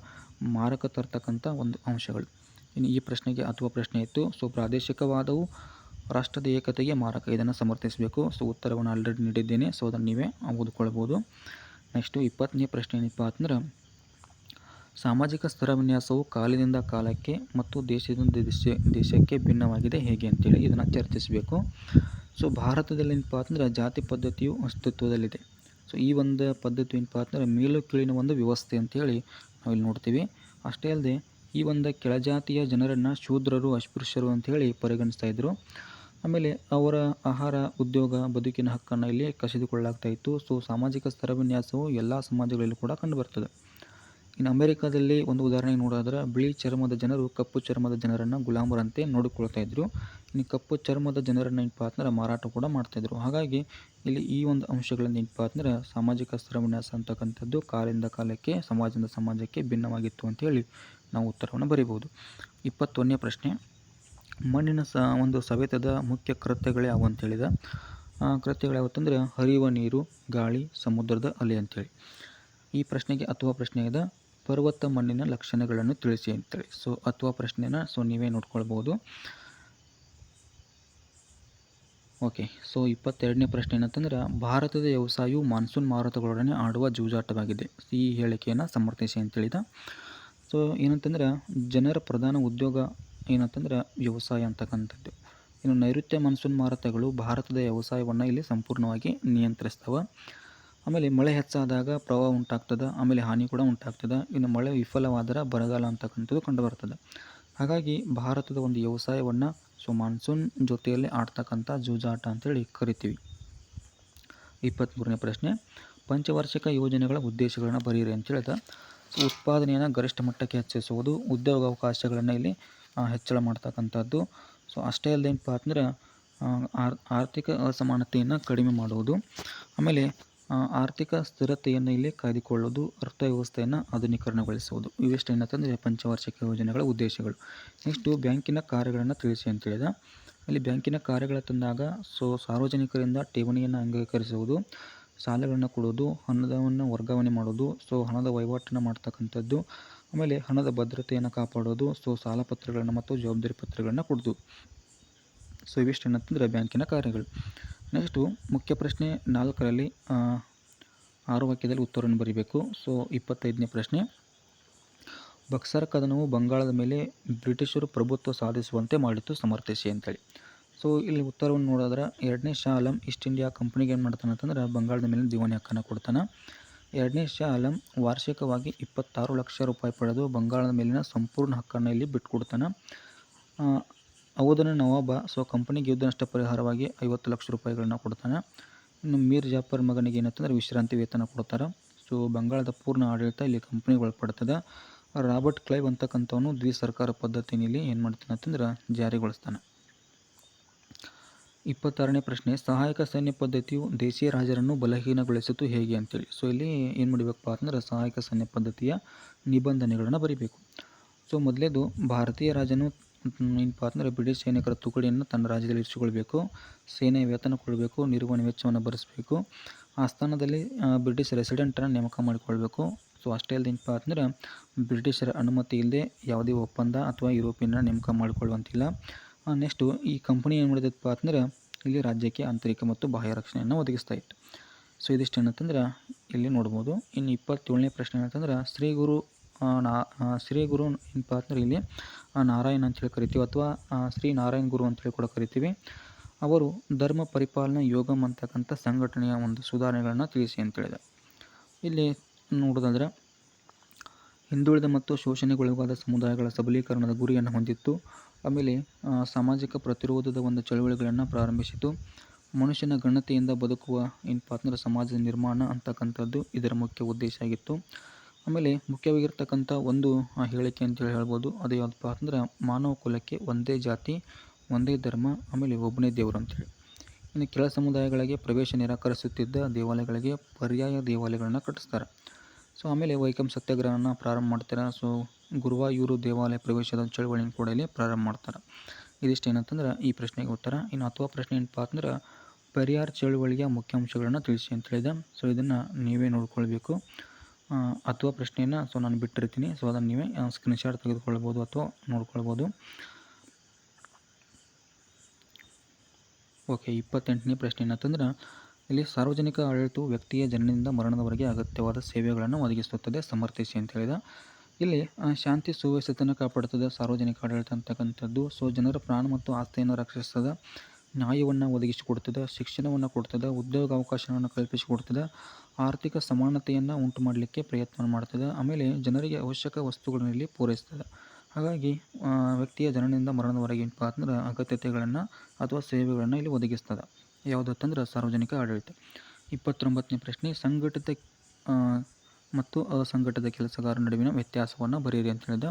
ಮಾರಕ ತರ್ತಕ್ಕಂಥ ಒಂದು ಅಂಶಗಳು. ಇನ್ನು ಈ ಪ್ರಶ್ನೆಗೆ ಅಥವಾ ಪ್ರಶ್ನೆ ಇತ್ತು, ಸೊ ಪ್ರಾದೇಶಿಕವಾದವು ರಾಷ್ಟ್ರದ ಏಕತೆಗೆ ಮಾರಕ? ಇದನ್ನು ಸಮರ್ಥಿಸಬೇಕು? ಸೊ ಉತ್ತರವನ್ನು ಆಲ್ರೆಡಿ ನೀಡಿದ್ದೇನೆ, ಸೊ ಅದನ್ನು ನೀವೇ ಓದ್ಕೊಳ್ಬೋದು. ನೆಕ್ಸ್ಟು ಇಪ್ಪತ್ತನೇ ಪ್ರಶ್ನೆ ಏನಪ್ಪ ಅಂತಂದ್ರೆ, ಸಾಮಾಜಿಕ ಸ್ತರ ವಿನ್ಯಾಸವು ಕಾಲದಿಂದ ಕಾಲಕ್ಕೆ ಮತ್ತು ದೇಶದಿಂದ ದೇಶ, ದೇಶಕ್ಕೆ ಭಿನ್ನವಾಗಿದೆ, ಹೇಗೆ ಅಂತೇಳಿ ಇದನ್ನು ಚರ್ಚಿಸಬೇಕು. ಸೊ ಭಾರತದಲ್ಲಿ ಏನಪ್ಪ ಅಂದ್ರೆ ಜಾತಿ ಪದ್ಧತಿಯು ಅಸ್ತಿತ್ವದಲ್ಲಿದೆ. ಸೊ ಈ ಒಂದು ಪದ್ಧತಿ ಏನಪ್ಪ ಅಂತಂದ್ರೆ ಮೇಲು ಕೀಳಿನ ಒಂದು ವ್ಯವಸ್ಥೆ ಅಂತೇಳಿ ನಾವಿಲ್ಲಿ ನೋಡ್ತೀವಿ. ಅಷ್ಟೇ ಅಲ್ಲದೆ ಈ ಒಂದು ಕೆಳಜಾತಿಯ ಜನರನ್ನು ಶೂದ್ರರು, ಅಸ್ಪೃಶ್ಯರು ಅಂತೇಳಿ ಪರಿಗಣಿಸ್ತಾ ಇದ್ದರು ಆಮೇಲೆ ಅವರ ಆಹಾರ, ಉದ್ಯೋಗ, ಬದುಕಿನ ಹಕ್ಕನ್ನು ಇಲ್ಲಿ ಕಸಿದುಕೊಳ್ಳಲಾಗ್ತಾ ಇತ್ತು. ಸೊ ಸಾಮಾಜಿಕ ಸ್ತರ ವಿನ್ಯಾಸವು ಎಲ್ಲ ಸಮಾಜಗಳಲ್ಲೂ ಕೂಡ ಕಂಡುಬರ್ತದೆ ಇನ್ನು ಅಮೆರಿಕಾದಲ್ಲಿ ಒಂದು ಉದಾಹರಣೆ ನೋಡೋದಾದ್ರೆ, ಬಿಳಿ ಚರ್ಮದ ಜನರು ಕಪ್ಪು ಚರ್ಮದ ಜನರನ್ನು ಗುಲಾಮರಂತೆ ನೋಡಿಕೊಳ್ತಾ ಇದ್ದರು ಇನ್ನು ಕಪ್ಪು ಚರ್ಮದ ಜನರನ್ನು ಏನಪ್ಪ ಅಂತಂದ್ರೆ ಮಾರಾಟ ಕೂಡ ಮಾಡ್ತಾಯಿದ್ರು ಹಾಗಾಗಿ ಇಲ್ಲಿ ಈ ಒಂದು ಅಂಶಗಳನ್ನು ಏನಪ್ಪ ಅಂತಂದ್ರೆ ಸಾಮಾಜಿಕ ಸ್ಥಿರವಿನ್ಯಾಸ ಅಂತಕ್ಕಂಥದ್ದು ಕಾಲದಿಂದ ಕಾಲಕ್ಕೆ, ಸಮಾಜದಿಂದ ಸಮಾಜಕ್ಕೆ ಭಿನ್ನವಾಗಿತ್ತು ಅಂತೇಳಿ ನಾವು ಉತ್ತರವನ್ನು ಬರೀಬೋದು ಇಪ್ಪತ್ತೊಂದನೇ ಪ್ರಶ್ನೆ. ಮಣ್ಣಿನ ಸ, ಒಂದು ಸವೆತದ ಮುಖ್ಯ ಕೃತ್ಯಗಳು ಯಾವು ಅಂತೇಳಿದ ಕೃತ್ಯಗಳು ಯಾವತ್ತಂದ್ರೆ ಹರಿಯುವ ನೀರು, ಗಾಳಿ, ಸಮುದ್ರದ ಅಲೆ ಅಂತೇಳಿ ಈ ಪ್ರಶ್ನೆಗೆ ಅಥವಾ ಇದೆ ಪರ್ವತ ಮಣ್ಣಿನ ಲಕ್ಷಣಗಳನ್ನು ತಿಳಿಸಿ ಅಂತೇಳಿ. ಸೊ, ಅಥವಾ ಪ್ರಶ್ನೆನ, ಸೊ, ನೀವೇ ನೋಡ್ಕೊಳ್ಬೋದು. ಓಕೆ, ಸೊ, ಇಪ್ಪತ್ತೆರಡನೇ ಪ್ರಶ್ನೆ ಏನಂತಂದ್ರೆ, ಭಾರತದ ವ್ಯವಸಾಯವು ಮಾನ್ಸೂನ್ ಮಾರುತಗಳೊಡನೆ ಆಡುವ ಜೂಜಾಟವಾಗಿದೆ. ಈ ಹೇಳಿಕೆಯನ್ನು ಸಮರ್ಥಿಸಿ ಅಂತೇಳಿದ. ಸೊ, ಏನಂತಂದ್ರೆ, ಜನರ ಪ್ರಧಾನ ಉದ್ಯೋಗ ಏನಂತಂದ್ರೆ, ವ್ಯವಸಾಯ ಅಂತಕ್ಕಂಥದ್ದು. ಇನ್ನು ನೈಋತ್ಯ ಮಾನ್ಸೂನ್ ಮಾರುತಗಳು ಭಾರತದ ವ್ಯವಸಾಯವನ್ನು ಇಲ್ಲಿ ಸಂಪೂರ್ಣವಾಗಿ ನಿಯಂತ್ರಿಸ್ತವೆ. ಆಮೇಲೆ ಮಳೆ ಹೆಚ್ಚಾದಾಗ ಪ್ರವಾಹ ಉಂಟಾಗ್ತದೆ, ಆಮೇಲೆ ಹಾನಿ ಕೂಡ ಉಂಟಾಗ್ತದೆ. ಇನ್ನು ಮಳೆ ವಿಫಲವಾದರೆ ಬರಗಾಲ ಅಂತಕ್ಕಂಥದ್ದು ಕಂಡುಬರ್ತದೆ. ಹಾಗಾಗಿ ಭಾರತದ ಒಂದು ವ್ಯವಸಾಯವನ್ನು ಸೊ ಮಾನ್ಸೂನ್ ಜೊತೆಯಲ್ಲಿ ಆಡ್ತಕ್ಕಂಥ ಜೂಜಾಟ ಅಂತೇಳಿ ಕರಿತೀವಿ. ಇಪ್ಪತ್ತ್ಮೂರನೇ ಪ್ರಶ್ನೆ, ಪಂಚವಾರ್ಷಿಕ ಯೋಜನೆಗಳ ಉದ್ದೇಶಗಳನ್ನು ಬರೀರಿ ಅಂತ ಹೇಳಿದ. ಸೊ ಉತ್ಪಾದನೆಯನ್ನು ಗರಿಷ್ಠ ಮಟ್ಟಕ್ಕೆ ಹೆಚ್ಚಿಸುವುದು, ಉದ್ಯೋಗಾವಕಾಶಗಳನ್ನು ಇಲ್ಲಿ ಹೆಚ್ಚಳ ಮಾಡ್ತಕ್ಕಂಥದ್ದು. ಸೊ ಅಷ್ಟೇ ಅಲ್ಲದೆ ಏನಪ್ಪ ಅಂದ್ರೆ ಆರ್- ಆರ್ಥಿಕ ಅಸಮಾನತೆಯನ್ನು ಕಡಿಮೆ ಮಾಡುವುದು. ಆಮೇಲೆ ಆರ್ಥಿಕ ಸ್ಥಿರತೆಯನ್ನು ಇಲ್ಲಿ ಕಾಯ್ದುಕೊಳ್ಳೋದು, ಅರ್ಥವ್ಯವಸ್ಥೆಯನ್ನು ಆಧುನೀಕರಣಗೊಳಿಸುವುದು. ಇವೆಷ್ಟು ಏನಂತಂದರೆ ಪಂಚವಾರ್ಷಿಕ ಯೋಜನೆಗಳ ಉದ್ದೇಶಗಳು. ನೆಕ್ಸ್ಟು ಬ್ಯಾಂಕಿನ ಕಾರ್ಯಗಳನ್ನು ತಿಳಿಸಿ ಅಂತೇಳಿದ ಅಲ್ಲಿ ಬ್ಯಾಂಕಿನ ಕಾರ್ಯಗಳ ತಂದಾಗ ಸೊ, ಸಾರ್ವಜನಿಕರಿಂದ ಠೇವಣಿಯನ್ನು ಅಂಗೀಕರಿಸುವುದು, ಸಾಲಗಳನ್ನು ಕೊಡೋದು, ಹಣದವನ್ನು ವರ್ಗಾವಣೆ ಮಾಡೋದು, ಸೊ, ಹಣದ ವಹಿವಾಟನ್ನು ಮಾಡ್ತಕ್ಕಂಥದ್ದು, ಆಮೇಲೆ ಹಣದ ಭದ್ರತೆಯನ್ನು ಕಾಪಾಡೋದು, ಸೊ, ಸಾಲ ಪತ್ರಗಳನ್ನು ಮತ್ತು ಜವಾಬ್ದಾರಿ ಪತ್ರಗಳನ್ನು ಕೊಡೋದು. ಸೊ ಇವಿಷ್ಟು ಏನಂತಂದರೆ ಬ್ಯಾಂಕಿನ ಕಾರ್ಯಗಳು. ನೆಕ್ಸ್ಟು ಮುಖ್ಯ ಪ್ರಶ್ನೆ ನಾಲ್ಕರಲ್ಲಿ ಆರು ವಾಕ್ಯದಲ್ಲಿ ಉತ್ತರವನ್ನು ಬರೀಬೇಕು. ಸೊ, ಇಪ್ಪತ್ತೈದನೇ ಪ್ರಶ್ನೆ. ಬಕ್ಸರ್ ಕದನವು ಬಂಗಾಳದ ಮೇಲೆ ಬ್ರಿಟಿಷರು ಪ್ರಭುತ್ವ ಸಾಧಿಸುವಂತೆ ಮಾಡಿತ್ತು, ಸಮರ್ಥಿಸಿ ಅಂತೇಳಿ. ಸೊ, ಇಲ್ಲಿ ಉತ್ತರವನ್ನು ನೋಡಿದ್ರೆ ಎರಡನೇ ಶಾ ಆಲಂ ಈಸ್ಟ್ ಇಂಡಿಯಾ ಕಂಪ್ನಿಗೆ ಏನು ಮಾಡ್ತಾನೆ ಅಂತಂದ್ರೆ ಬಂಗಾಳದ ಮೇಲೆ ದಿವಾನಿ ಹಕ್ಕನ್ನು ಕೊಡ್ತಾನೆ. ಎರಡನೇ ಶಾ ಆಲಂ ವಾರ್ಷಿಕವಾಗಿ ಇಪ್ಪತ್ತಾರು ಲಕ್ಷ ರೂಪಾಯಿ ಪಡೆದು ಬಂಗಾಳದ ಮೇಲಿನ ಸಂಪೂರ್ಣ ಹಕ್ಕನ್ನು ಇಲ್ಲಿ ಬಿಟ್ಕೊಡ್ತಾನೆ. ಅವಧನ ನವಾಬ? ಸೊ ಕಂಪನಿಗೆ ಯುದ್ಧ ನಷ್ಟ ಪರಿಹಾರವಾಗಿ ಐವತ್ತು ಲಕ್ಷ ರೂಪಾಯಿಗಳನ್ನ ಕೊಡ್ತಾನೆ. ಇನ್ನು ಮೀರ್ ಜಾಫರ್ ಮಗನಿಗೆ ಏನಂತಂದ್ರೆ ವಿಶ್ರಾಂತಿ ವೇತನ ಕೊಡ್ತಾರೆ. ಸೊ, ಬಂಗಾಳದ ಪೂರ್ಣ ಆಡಳಿತ ಇಲ್ಲಿ ಕಂಪ್ನಿಗೆ ಒಳಪಡ್ತದೆ. ರಾಬರ್ಟ್ ಕ್ಲೈವ್ ಅಂತಕ್ಕಂಥವನು ದ್ವಿ ಸರ್ಕಾರ ಪದ್ಧತಿನಲ್ಲಿ ಏನು ಮಾಡ್ತಾನೆ ಅಂತಂದ್ರೆ ಜಾರಿಗೊಳಿಸ್ತಾನೆ. ಇಪ್ಪತ್ತಾರನೇ ಪ್ರಶ್ನೆ, ಸಹಾಯಕ ಸೈನ್ಯ ಪದ್ಧತಿಯು ದೇಶೀಯ ರಾಜರನ್ನು ಬಲಹೀನಗೊಳಿಸಿತು ಹೇಗೆ ಅಂತೇಳಿ. ಸೊ, ಇಲ್ಲಿ ಏನು ಮಾಡಬೇಕಪ್ಪ ಅಂತಂದ್ರೆ ಸಹಾಯಕ ಸೈನ್ಯ ಪದ್ಧತಿಯ ನಿಬಂಧನೆಗಳನ್ನು ಬರೀಬೇಕು. ಸೊ, ಮೊದಲೇದು ಭಾರತೀಯ ರಾಜನು ಏನಪ್ಪ ಅಂದರೆ ಬ್ರಿಟಿಷ್ ಸೈನಿಕರ ತುಕಡಿಯನ್ನು ತನ್ನ ರಾಜ್ಯದಲ್ಲಿ ಇರಿಸಿಕೊಳ್ಬೇಕು ಸೇನೆಯ ವೇತನ ಕೊಡಬೇಕು ನಿರ್ವಹಣೆ ವೆಚ್ಚವನ್ನು ಭರಿಸಬೇಕು. ಆ ಸ್ಥಾನದಲ್ಲಿ ಬ್ರಿಟಿಷ್ ರೆಸಿಡೆಂಟನ್ನು ನೇಮಕ ಮಾಡಿಕೊಳ್ಬೇಕು. ಸೊ ಅಷ್ಟೇ ಅಲ್ಲದೆ ಏನಪ್ಪ ಅಂದರೆ ಬ್ರಿಟಿಷರ ಅನುಮತಿ ಇಲ್ಲದೆ ಯಾವುದೇ ಒಪ್ಪಂದ ಅಥವಾ ಯುರೋಪಿಯನ್ನ ನೇಮಕ ಮಾಡಿಕೊಳ್ಳುವಂತಿಲ್ಲ. ನೆಕ್ಸ್ಟು ಈ ಕಂಪನಿ ಏನು ಮಾಡಿದಪ್ಪ ಅಂತಂದ್ರೆ ಇಲ್ಲಿ ರಾಜ್ಯಕ್ಕೆ ಆಂತರಿಕ ಮತ್ತು ಬಾಹ್ಯ ರಕ್ಷಣೆಯನ್ನು ಒದಗಿಸ್ತಾ ಇತ್ತು. ಸೊ ಇದಿಷ್ಟು ಏನಂತಂದ್ರೆ ಇಲ್ಲಿ ನೋಡ್ಬೋದು. ಇನ್ನು ಇಪ್ಪತ್ತೇಳನೇ ಪ್ರಶ್ನೆ ಏನಂತಂದ್ರೆ ಶ್ರೀ ಗುರು ಆ, ನಾ ಶ್ರೀ ಗುರು ಏನಪ್ಪ ಅಂತಂದ್ರೆ ಇಲ್ಲಿ ನಾರಾಯಣ ಅಂತೇಳಿ ಕರಿತೀವಿ, ಅಥವಾ ಶ್ರೀ ನಾರಾಯಣ ಗುರು ಅಂತೇಳಿ ಕೂಡ ಕರಿತೀವಿ. ಅವರು ಧರ್ಮ ಪರಿಪಾಲನೆ ಯೋಗಮ್ ಅಂತಕ್ಕಂಥ ಸಂಘಟನೆಯ ಒಂದು ಸುಧಾರಣೆಗಳನ್ನು ತಿಳಿಸಿ ಅಂತೇಳಿದೆ ಇಲ್ಲಿ ನೋಡೋದಾದ್ರೆ, ಹಿಂದುಳಿದ ಮತ್ತು ಶೋಷಣೆಗೊಳಗಾದ ಸಮುದಾಯಗಳ ಸಬಲೀಕರಣದ ಗುರಿಯನ್ನು ಹೊಂದಿತ್ತು. ಆಮೇಲೆ ಸಾಮಾಜಿಕ ಪ್ರತಿರೋಧದ ಒಂದು ಚಳುವಳಿಗಳನ್ನು ಪ್ರಾರಂಭಿಸಿತು ಮನುಷ್ಯನ ಘನತೆಯಿಂದ ಬದುಕುವ ಏನಪ್ಪ ಅಂದ್ರೆ ಸಮಾಜದ ನಿರ್ಮಾಣ ಅಂತಕ್ಕಂಥದ್ದು ಇದರ ಮುಖ್ಯ ಉದ್ದೇಶ ಆಗಿತ್ತು. ಆಮೇಲೆ ಮುಖ್ಯವಾಗಿರ್ತಕ್ಕಂಥ ಒಂದು ಹೇಳಿಕೆ ಅಂತೇಳಿ ಹೇಳ್ಬೋದು. ಅದು ಯಾವುದಪ್ಪ ಅಂದ್ರೆ ಮಾನವ ಕುಲಕ್ಕೆ ಒಂದೇ ಜಾತಿ, ಒಂದೇ ಧರ್ಮ, ಆಮೇಲೆ ಒಬ್ಬನೇ ದೇವರು ಅಂತೇಳಿ ಇನ್ನು ಕೆಳ ಸಮುದಾಯಗಳಿಗೆ ಪ್ರವೇಶ ನಿರಾಕರಿಸುತ್ತಿದ್ದ ದೇವಾಲಯಗಳಿಗೆ ಪರ್ಯಾಯ ದೇವಾಲಯಗಳನ್ನು ಕಟ್ಟಿಸ್ತಾರೆ. ಸೊ, ಆಮೇಲೆ ವೈಕಂ ಸತ್ಯಾಗ್ರಹನ ಪ್ರಾರಂಭ ಮಾಡ್ತಾರೆ. ಸೊ, ಗುರುವಾಯೂರು ದೇವಾಲಯ ಪ್ರವೇಶದ ಚಳವಳಿಯನ್ನು ಕೂಡ ಇಲ್ಲಿ ಪ್ರಾರಂಭ ಮಾಡ್ತಾರೆ. ಇದಿಷ್ಟು ಏನಂತಂದ್ರೆ, ಈ ಪ್ರಶ್ನೆಗೆ ಉತ್ತರ. ಇನ್ನು ಅಥವಾ ಪ್ರಶ್ನೆ ಏನಪ್ಪ ಅಂದ್ರೆ ಪೆರಿಯಾರ್ ಚಳುವಳಿಯ ಮುಖ್ಯಾಂಶಗಳನ್ನು ತಿಳಿಸಿ ಅಂತ ಹೇಳಿದೆ. ಸೊ, ಇದನ್ನು ನೀವೇ ನೋಡ್ಕೊಳ್ಬೇಕು. ಅಥವಾ ಪ್ರಶ್ನೆಯನ್ನು ಸೊ ನಾನು ಬಿಟ್ಟಿರ್ತೀನಿ. ಸೊ ಅದನ್ನು ನೀವೇ ಸ್ಕ್ರೀನ್ಶಾಟ್ ತೆಗೆದುಕೊಳ್ಬೋದು ಅಥವಾ ನೋಡ್ಕೊಳ್ಬೋದು. ಓಕೆ ಇಪ್ಪತ್ತೆಂಟನೇ ಪ್ರಶ್ನೆ ಏನಂತಂದ್ರೆ, ಇಲ್ಲಿ ಸಾರ್ವಜನಿಕ ಆಡಳಿತವು ವ್ಯಕ್ತಿಯ ಜನನದಿಂದ ಮರಣದವರೆಗೆ ಅಗತ್ಯವಾದ ಸೇವೆಗಳನ್ನು ಒದಗಿಸುತ್ತದೆ, ಸಮರ್ಥಿಸಿ ಅಂತ ಹೇಳಿದ. ಇಲ್ಲಿ ಶಾಂತಿ ಸುವ್ಯವಸ್ಥೆಯನ್ನು ಕಾಪಾಡುತ್ತದೆ ಸಾರ್ವಜನಿಕ ಆಡಳಿತ ಅಂತಕ್ಕಂಥದ್ದು. ಸೊ ಜನರ ಪ್ರಾಣ ಮತ್ತು ಆಸ್ತಿಯನ್ನು ರಕ್ಷಿಸ್ತದೆ ನ್ಯಾಯವನ್ನು ಒದಗಿಸಿಕೊಡ್ತದೆ, ಶಿಕ್ಷಣವನ್ನು ಕೊಡ್ತದೆ ಉದ್ಯೋಗ ಅವಕಾಶವನ್ನು ಕಲ್ಪಿಸಿಕೊಡ್ತದೆ, ಆರ್ಥಿಕ ಸಮಾನತೆಯನ್ನು ಉಂಟು ಮಾಡಲಿಕ್ಕೆ ಪ್ರಯತ್ನ ಮಾಡ್ತದೆ, ಆಮೇಲೆ ಜನರಿಗೆ ಅವಶ್ಯಕ ವಸ್ತುಗಳನ್ನು ಇಲ್ಲಿ ಪೂರೈಸ್ತದೆ. ಹಾಗಾಗಿ ವ್ಯಕ್ತಿಯ ಜನನದಿಂದ ಮರಣದವರೆಗೆ ಏನಪ್ಪ ಅಂದ್ರೆ ಅಗತ್ಯತೆಗಳನ್ನು ಅಥವಾ ಸೇವೆಗಳನ್ನು ಇಲ್ಲಿ ಒದಗಿಸ್ತದೆ. ಯಾವುದತ್ತಂದ್ರೆ ಸಾರ್ವಜನಿಕ ಆಡಳಿತ. ಇಪ್ಪತ್ತೊಂಬತ್ತನೇ ಪ್ರಶ್ನೆ, ಸಂಘಟಿತ ಮತ್ತು ಅಸಂಘಟಿತ ಕೆಲಸಗಾರರ ನಡುವಿನ ವ್ಯತ್ಯಾಸವನ್ನು ಬರೆಯಿರಿ ಅಂತ ಹೇಳಿದ.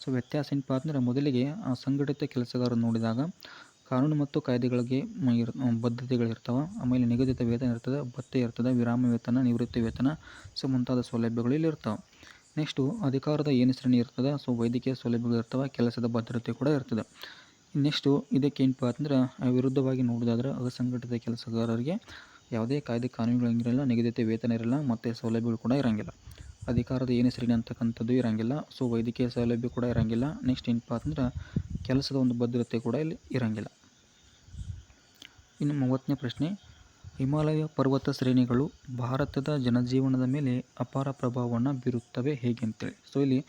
ಸೊ ವ್ಯತ್ಯಾಸ ಏನಪ್ಪ ಅಂದ್ರೆ ಮೊದಲಿಗೆ ಸಂಘಟಿತ ಕೆಲಸಗಾರರು ನೋಡಿದಾಗ ಕಾನೂನು ಮತ್ತು ಕಾಯ್ದೆಗಳಿಗೆ ಇರ್ ಬದ್ಧತೆಗಳಿರ್ತವೆ. ಆಮೇಲೆ ನಿಗದಿತ ವೇತನ ಇರ್ತದೆ ಭತ್ಯೆ ಇರ್ತದೆ ವಿರಾಮ ವೇತನ ನಿವೃತ್ತಿ ವೇತನ ಸೊ ಮುಂತಾದ ಸೌಲಭ್ಯಗಳು ಇಲ್ಲಿ ಇರ್ತವೆ. ನೆಕ್ಸ್ಟು ಅಧಿಕಾರದ ಏನು ಶ್ರೇಣಿ ಇರ್ತದೆ ಸೊ ವೈದ್ಯಕೀಯ ಸೌಲಭ್ಯಗಳು ಇರ್ತವೆ ಕೆಲಸದ ಭದ್ರತೆ ಕೂಡ ಇರ್ತದೆ. ನೆಕ್ಸ್ಟು ಇದಕ್ಕೆ ಏನಪ್ಪ ಅಂದ್ರೆ ಆ, ವಿರುದ್ಧವಾಗಿ ನೋಡೋದಾದ್ರೆ ಅಸಂಘಟಿತ ಕೆಲಸಗಾರರಿಗೆ ಯಾವುದೇ ಕಾಯ್ದೆ ಕಾನೂನುಗಳಿರಲ್ಲ ನಿಗದಿತ ವೇತನ ಇರಲ್ಲ ಮತ್ತು ಸೌಲಭ್ಯಗಳು ಕೂಡ ಇರೋಂಗಿಲ್ಲ. ಅಧಿಕಾರದ ಏನು ಶ್ರೇಣಿ ಅಂತಕ್ಕಂಥದ್ದು ಇರೋಂಗಿಲ್ಲ ಸೊ ವೈದ್ಯಕೀಯ ಸೌಲಭ್ಯ ಕೂಡ ಇರೋಂಗಿಲ್ಲ. ನೆಕ್ಸ್ಟ್ ಏನಪ್ಪ ಅಂದ್ರೆ ಕೆಲಸದ ಒಂದು ಭದ್ರತೆ ಕೂಡ ಇಲ್ಲಿ ಇರೋಂಗಿಲ್ಲ. ಇನ್ನು ಮೂವತ್ತನೇ ಪ್ರಶ್ನೆ. ಹಿಮಾಲಯ ಪರ್ವತ ಶ್ರೇಣಿಗಳು ಭಾರತದ ಜನಜೀವನದ ಮೇಲೆ ಅಪಾರ ಪ್ರಭಾವವನ್ನು ಬೀರುತ್ತವೆ ಹೇಗೆ ಅಂತೇಳಿ ಸೊ ಇಲ್ಲಿ,